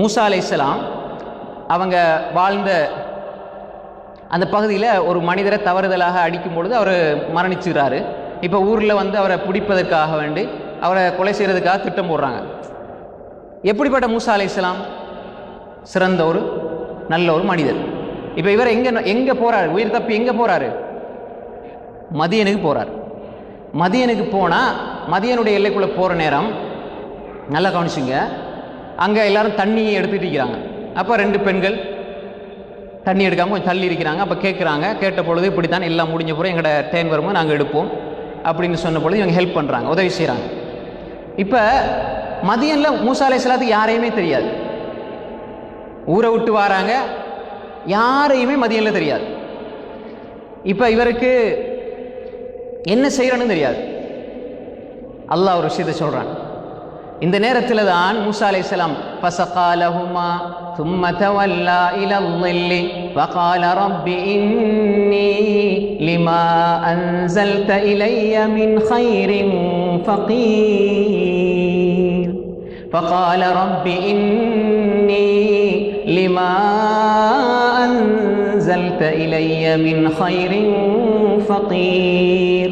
மூசா அலைஹிஸ்ஸலாம் அவங்க வாழ்ந்த அந்த பகுதியில் ஒரு மனிதரை தவறுதலாக அடிக்கும் பொழுது அவர் மரணிச்சுகிறாரு இப்போ ஊரில் வந்து அவரை பிடிப்பதற்காக வேண்டி அவரை கொலை செய்கிறதுக்காக திட்டம் போடுறாங்க. எப்படிப்பட்ட மூசா அலைஹிஸ்ஸலாம் சிறந்த ஒரு நல்ல ஒரு மனிதர். இப்போ இவர் எங்கே எங்கே போகிறாரு உயிர் தப்பி எங்கே போகிறாரு மதியனுக்கு போகிறார் மதியனுக்கு போனால் மதியனுடைய எல்லைக்குள்ளே போகிற நேரம் நல்லா கவனிச்சுங்க. அங்கே எல்லாரும் தண்ணியை எடுத்துட்டு இருக்கிறாங்க. அப்போ ரெண்டு பெண்கள் தண்ணி எடுக்காமல் கொஞ்சம் தள்ளி இருக்கிறாங்க. அப்போ கேட்குறாங்க கேட்ட பொழுது இப்படி தான் எல்லாம் முடிஞ்ச பிறகு எங்களோட டைம் வரும்போது நாங்கள் எடுப்போம் அப்படின்னு சொன்ன பொழுது இவங்க ஹெல்ப் பண்ணுறாங்க உதவி செய்கிறாங்க இப்போ மதியனில் மூசா அலைஹிஸ்ஸலாத்துக்கு யாரையுமே தெரியாது. ஊரை விட்டு வராங்க. யாரையுமே மதியனில் தெரியாது. இப்போ இவருக்கு என்ன செய்கிறன்னு தெரியாது. அல்லாஹ் ஒரு விஷயத்தை சொல்கிறான் இந்த நேரத்தில் தான் மூசா அலைஹிஸ்ஸலாம் ஃபசகாலஹுமா ثم تولى إلى الظل وقال رب إني لما أنزلت إلي من خير فقير فقال رب إني لما أنزلت إلي من خير فقير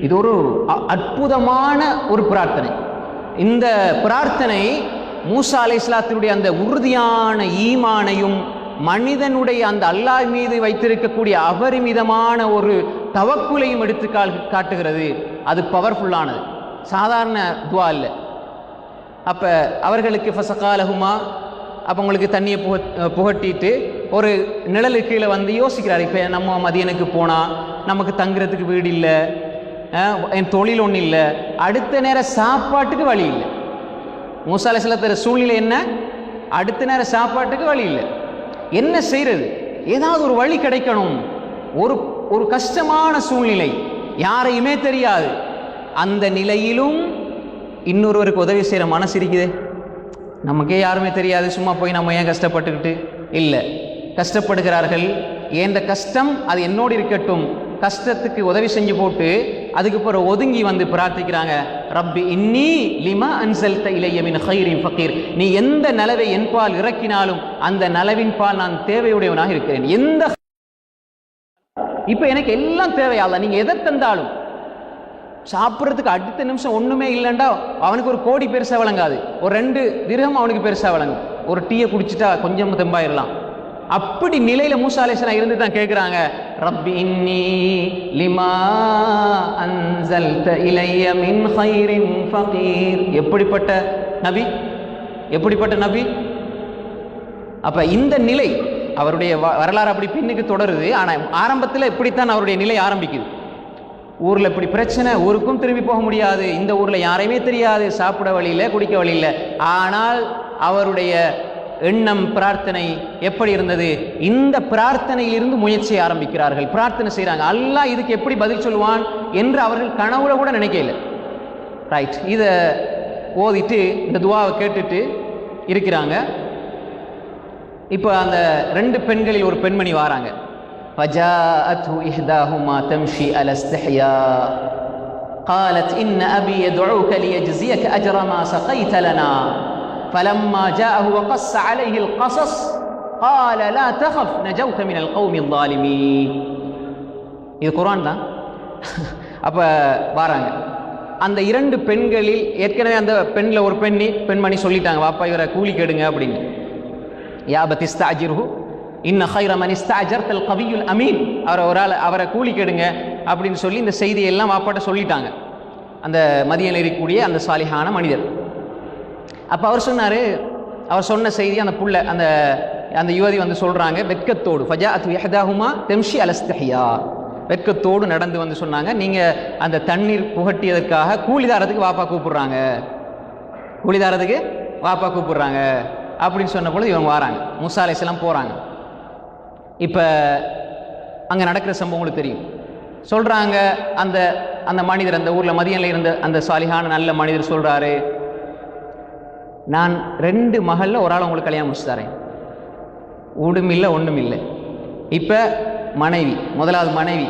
இது ஒரு அ- அற்புதமான ஒரு பிரார்த்தனை இந்த பிரார்த்தனை மூசா அலைஹிஸ்ஸலாத்தினுடைய அந்த உறுதியான ஈமானையும் மனிதனுடைய அந்த அல்லாஹ் மீது வைத்திருக்கக்கூடிய அபரிமிதமான ஒரு தவக்குலையும் எடுத்து காட்டுகிறது. அது பவர்ஃபுல்லானது சாதாரண துவா இல்லை. அப்போ அவர்களுக்கு ஃபசகாலகுமா அப்போ உங்களுக்கு தண்ணியை புக புகட்டிட்டு ஒரு நிழலு கீழே வந்து யோசிக்கிறார். இப்போ நம்ம மதியனுக்கு போனால் நமக்கு தங்குறதுக்கு வீடு இல்லை என் தொழில் ஒன்றும் இல்லை. அடுத்த நேரம் சாப்பாட்டுக்கு வழி இல்லை. மூசாலை சிலத்தர சூழ்நிலை என்ன? அடுத்த நேரம் சாப்பாட்டுக்கு வழி இல்லை. என்ன செய்கிறது ஏதாவது ஒரு வழி கிடைக்கணும். ஒரு ஒரு கஷ்டமான சூழ்நிலை. யாரையுமே தெரியாது. அந்த நிலையிலும் இன்னொருவருக்கு உதவி செய்கிற மனசு இருக்குது. நமக்கே யாருமே தெரியாது. சும்மா போய் நம்ம ஏன் கஷ்டப்பட்டுக்கிட்டு? இல்லை. கஷ்டப்படுகிறார்கள். ஏந்த கஷ்டம்? அது என்னோடு இருக்கட்டும். கஷ்டத்துக்கு உதவி செஞ்சு போட்டு அதுக்கு பிறகு ஒதுங்கி வந்து பிரார்த்திக்கிறாங்க. ரப்பி இன்னி லிமா அன்சல்த இலைய மின் ஹைரின் ஃபக்கீர் நீ எந்த நலவை என் பால் இறக்கினாலும் அந்த நலவின் பால் நான் தேவையுடையவனாக இருக்கிறேன். எந்த இப்போ எனக்கு எல்லாம் தேவையால நீங்க எதை தந்தாலும் சாப்பிட்றதுக்கு அடுத்த நிமிஷம் ஒண்ணுமே இல்லைண்டா அவனுக்கு ஒரு கோடி பெருசா வழங்காது. ஒரு ரெண்டு திரகம் அவனுக்கு பெருசா வழங்கும். ஒரு டீயை குடிச்சிட்டா கொஞ்சம் தெம்பாயிடலாம் அப்படி நிலையில மூசாலேசனா இருந்து தான் கேட்குறாங்க ரப்பி இன்னி லிமா அன்சல்த இலைய மின் ஹைரின் ஃபகீர். எப்படிப்பட்ட நபி? எப்படிப்பட்ட நபி? அப்ப இந்த நிலை அவருடைய வ- வரலாறு அப்படி பின்னுக்கு தொடருது. ஆனா ஆரம்பத்தில் இப்படித்தான் அவருடைய நிலை ஆரம்பிக்குது. ஊரில் இப்படி பிரச்சனை ஊருக்கும் திரும்பி போக முடியாது. இந்த ஊரில் யாரையுமே தெரியாது. சாப்பிட வழியில் குடிக்க வழியில். ஆனால் அவருடைய எண்ணம் பிரார்த்தனை எப்படி இருந்தது இந்த பிரார்த்தனையிலிருந்து முயற்சியை ஆரம்பிக்கிறார்கள் பிரார்த்தனை செய்றாங்க அல்லாஹ் இதுக்கு எப்படி பதில் சொல்லுவான் என்று அவர்கள் கனவுல கூட நினைக்கல ரைட் இதை ஓதிட்டு இந்த துவாவை கேட்டுட்டு இருக்கிறாங்க இப்போ அந்த ரெண்டு பெண்களில் ஒரு பெண்மணி வாராங்க فجاءته إحداهما تمشي على استحياء قالت إن أبي يدعوك ليجزيك أجر ما سقيت لنا فلما جاءه وقص عليه القصص قال لا تخف نجوت من القوم الظالمين இது குர்ஆன் தான் அப்போ வாராங்க அந்த இரண்டு பெண்களில் ஏற்கனவே அந்த பெண்ணில் ஒரு பெண்ணி பெண்மணி சொல்லிட்டாங்க வாப்பா இவரை கூலி கெடுங்க அப்படின்னு யாபத் இஸ்தாஜிர்ஹு இன்ன ஹைர மன் இஸ்தாஜர்தல் கவியுல் அமீன் அவரை ஒரு ஆள் அவரை கூலி கெடுங்க அப்படின்னு சொல்லி இந்த செய்தியெல்லாம் வாப்பாட்ட சொல்லிட்டாங்க அந்த மதியம் இருக்கக்கூடிய அந்த சாலிஹான மனிதர் அப்போ அவர் சொன்னார் அவர் சொன்ன செய்தி அந்த புள்ள அந்த அந்த யுவதி வந்து சொல்கிறாங்க வெட்கத்தோடு ஃபஜா அத் யஹதாஹுமா தெம்ஷி அலஸ்தஹியா வெட்கத்தோடு நடந்து வந்து சொன்னாங்க நீங்கள் அந்த தண்ணீர் புகட்டியதற்காக கூலிதாரத்துக்கு வாப்பா கூப்பிடுறாங்க. கூலிதாரத்துக்கு வாப்பா கூப்பிடுறாங்க. அப்படின்னு சொன்ன பொழுது இவங்க வராங்க மூசா அலைஹிஸ்ஸலாம் போகிறாங்க இப்போ அங்கே நடக்கிற சம்பவம் உங்களுக்கு தெரியும். சொல்கிறாங்க அந்த அந்த மனிதர் அந்த ஊரில் மதியனில் இருந்த அந்த சாலிகான நல்ல மனிதர் சொல்கிறாரு நான் ரெண்டு மகளில் ஒரு ஆள் உங்களுக்கு கல்யாணம் முடிச்சு தரேன். ஊடும் இல்லை ஒன்றும் இல்லை. இப்போ மனைவி முதலாவது மனைவி.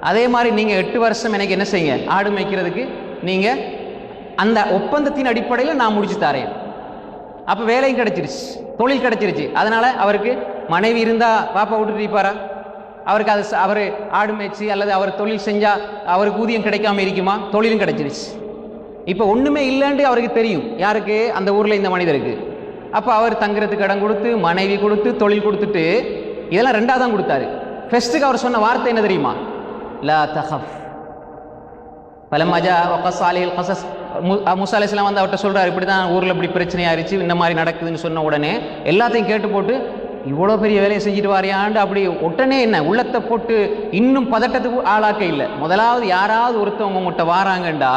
அதே மாதிரி நீங்கள் எட்டு வருஷம் எனக்கு என்ன செய்யுங்க? ஆடு மேய்க்கிறதுக்கு நீங்கள் அந்த ஒப்பந்தத்தின் அடிப்படையில் நான் முடிச்சு தரேன். அப்போ வேலையும் கிடச்சிருச்சு தொழில் கிடச்சிருச்சு. அதனால் அவருக்கு மனைவி இருந்தால் பாப்பா விட்டுட்டு இருப்பாரா? அவருக்கு அது அவர் ஆடு மேய்ச்சி அல்லது அவர் தொழில் செஞ்சால் அவருக்கு ஊதியம் கிடைக்காம இருக்குமா? தொழிலும் கிடச்சிருச்சு. இப்போ ஒன்றுமே இல்லைன்ட்டு அவருக்கு தெரியும். யாருக்கு? அந்த ஊரில் இந்த மனிதருக்கு. அப்போ அவர் தங்குறதுக்கு இடம் கொடுத்து மனைவி கொடுத்து தொழில் கொடுத்துட்டு இதெல்லாம் ரெண்டாக தான் கொடுத்தாரு. ஃபெஸ்ட்டுக்கு அவர் சொன்ன வார்த்தை என்ன தெரியுமா? லா தஹஃப். பலமஜா மஜா அலில் கசஸ். முசா அலிஸ்லாம் வந்து அவர்கிட்ட சொல்றாரு இப்படி தான் ஊரில் இப்படி பிரச்சனையாயிருச்சு இந்த மாதிரி நடக்குதுன்னு சொன்ன உடனே எல்லாத்தையும் கேட்டு போட்டு இவ்வளோ பெரிய வேலையை செஞ்சுட்டு வாரியாண்டு அப்படி உடனே என்ன உள்ளத்தை போட்டு இன்னும் பதட்டத்துக்கு ஆளாக்க இல்லை. முதலாவது யாராவது ஒருத்தவங்க உங்கள்கிட்ட வாராங்கண்டா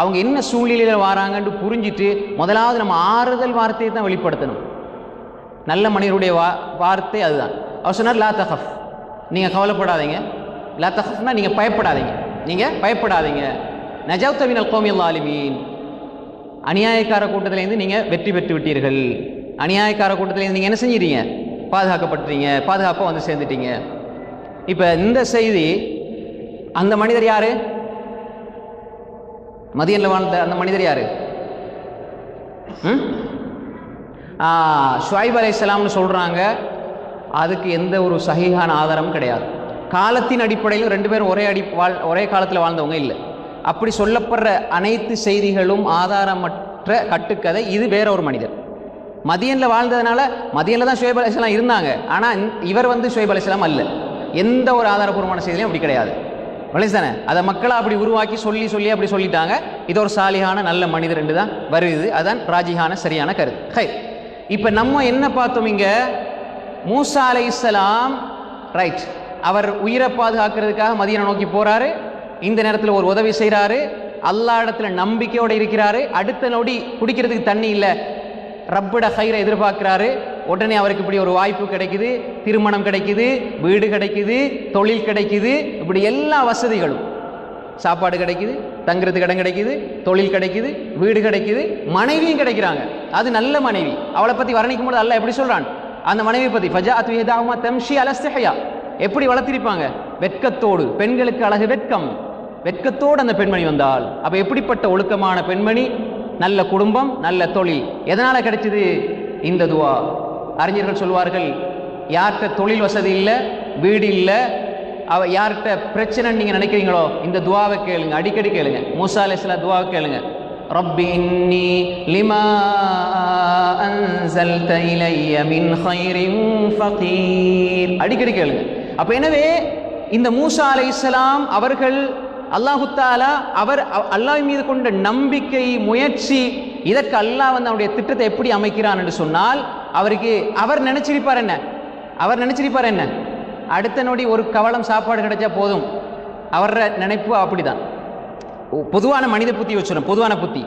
அவங்க என்ன சூழ்நிலையில் வராங்கன்னு புரிஞ்சிட்டு முதலாவது நம்ம ஆறுதல் வார்த்தையை தான் வெளிப்படுத்தணும். நல்ல மனிதருடைய வா வார்த்தை அதுதான். அவர் சொன்னார் லா தஹஃப். நீங்கள் கவலைப்படாதீங்க. லா தஹஃப்னா நீங்கள் பயப்படாதீங்க. நீங்கள் பயப்படாதீங்க. நஜவுத்தவினல் கோமியல் ஆலிமீன் அநியாயக்கார கூட்டத்திலேருந்து நீங்கள் வெற்றி பெற்று விட்டீர்கள். அநியாயக்கார கூட்டத்திலேருந்து நீங்கள் என்ன செஞ்சிட்டீங்க? பாதுகாக்கப்பட்டுறீங்க பாதுகாப்பாக வந்து சேர்ந்துட்டீங்க. இப்போ இந்த செய்தி அந்த மனிதர் யாரு? மதியனில் வாழ்ந்த அந்த மனிதர் யார்? ம்? ஷுவைப் அலைஹிஸ்ஸலாம்னு சொல்கிறாங்க அதுக்கு எந்த ஒரு சகிகான ஆதாரமும் கிடையாது. காலத்தின் அடிப்படையில் ரெண்டு பேரும் ஒரே அடி வாழ் ஒரே காலத்தில் வாழ்ந்தவங்க இல்லை. அப்படி சொல்லப்படுற அனைத்து செய்திகளும் ஆதாரமற்ற கட்டுக்கதை இது வேற ஒரு மனிதர். மதியனில் வாழ்ந்ததுனால மதியனில் தான் ஷுவைப் அலைஹிஸ்ஸலாம் இருந்தாங்க. ஆனால் இவர் வந்து ஷுவைப் அலைஹிஸ்ஸலாம் அல்ல. எந்த ஒரு ஆதாரபூர்வமான செய்திலையும் அப்படி கிடையாது. தானே அதை மக்களை அப்படி உருவாக்கி சொல்லி சொல்லி அப்படி சொல்லிட்டாங்க. இது ஒரு சாலிகான நல்ல மனிதர் என்று தான். வருது. அதான் ராஜிகான சரியான கருத்து. ஹை. இப்போ நம்ம என்ன பார்த்தோம் இங்கே? மூசா அலைஹிஸ்ஸலாம் ரைட் அவர் உயிரை பாதுகாக்கிறதுக்காக மதியனை நோக்கி போகிறாரு இந்த நேரத்தில் ஒரு உதவி செய்கிறாரு அல்லா இடத்துல நம்பிக்கையோடு இருக்கிறாரு. அடுத்த நொடி குடிக்கிறதுக்கு தண்ணி இல்லை. ரப்பிட ஹைரை எதிர்பார்க்கிறாரு. உடனே அவருக்கு இப்படி ஒரு வாய்ப்பு கிடைக்குது திருமணம் கிடைக்குது வீடு கிடைக்குது தொழில் கிடைக்குது இப்படி எல்லா வசதிகளும். சாப்பாடு கிடைக்குது தங்குறதுக்கு இடம் கிடைக்குது தொழில் கிடைக்குது வீடு கிடைக்குது மனைவியும் கிடைக்கிறாங்க. அது நல்ல மனைவி. அவளை பற்றி வர்ணிக்கும் போது அல்ல எப்படி சொல்கிறான் அந்த மனைவி பற்றி ஃபஜா அத்விஹதாகுமா தம்ஷி அலஸ்தஹயா எப்படி வளர்த்திருப்பாங்க? வெட்கத்தோடு பெண்களுக்கு அழகு வெட்கம். வெட்கத்தோடு அந்த பெண்மணி வந்தால் அப்போ எப்படிப்பட்ட ஒழுக்கமான பெண்மணி? நல்ல குடும்பம் நல்ல தொழில். எதனால் கிடைச்சது? இந்த துவா. அறிஞர்கள் சொல்வார்கள் யார்கிட்ட தொழில் வசதி இல்லை வீடு இல்லை அவ யார்கிட்ட பிரச்சனைன்னு நீங்கள் நினைக்கிறீங்களோ இந்த துவாவை கேளுங்க அடிக்கடி கேளுங்க. மூசா அலைஹிஸ்ஸலாம் துவாவை கேளுங்க. ரப்பி இன்னி லிமா அன்சல்த இலைய மின் ஹைரின் ஃபகீர். அடிக்கடி கேளுங்க. அப்போ எனவே இந்த மூசா அலைஹிஸ்ஸலாம் அவர்கள் அல்லாஹுத்தாலா அவர் அல்லாஹ் மீது கொண்ட நம்பிக்கை முயற்சி இதற்கு அல்லாஹ் வந்து அவருடைய திட்டத்தை எப்படி அமைக்கிறான் என்று சொன்னால் அவருக்கு அவர் நினைச்சிருப்பார் என்ன? அவர் நினைச்சிருப்பார் என்ன? அடுத்த நொடி ஒரு கவலம் சாப்பாடு கிடைச்சா போதும். அவர நினைப்பு அப்படிதான். பொதுவான மனித புத்தி வச்சுரும் பொதுவான புத்தி.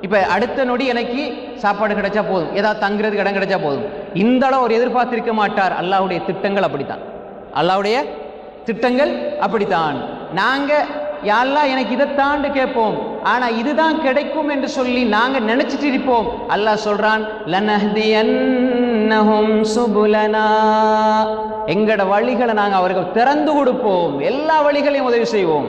இப்போ அடுத்த நொடி எனக்கு சாப்பாடு கிடைச்சா போதும். ஏதாவது தங்குறதுக்கு இடம் கிடைச்சா போதும். இந்த அளவு ஒரு எதிர்பார்த்திருக்க மாட்டார். அல்லாவுடைய திட்டங்கள் அப்படித்தான். அல்லாவுடைய திட்டங்கள் அப்படித்தான். நாங்கள் யாரெல்லாம் எனக்கு இதைத்தாண்டு கேட்போம். ஆனா இதுதான் கிடைக்கும் என்று சொல்லி நாங்க நினைச்சிட்டு இருப்போம். அல்லாஹ் சொல்றான் லனஹ்தியன்னஹும் சுபுலனா. எங்கட வழிகளை நாங்க அவர்கள் திறந்து கொடுப்போம். எல்லா வழிகளையும் உதவி செய்வோம்.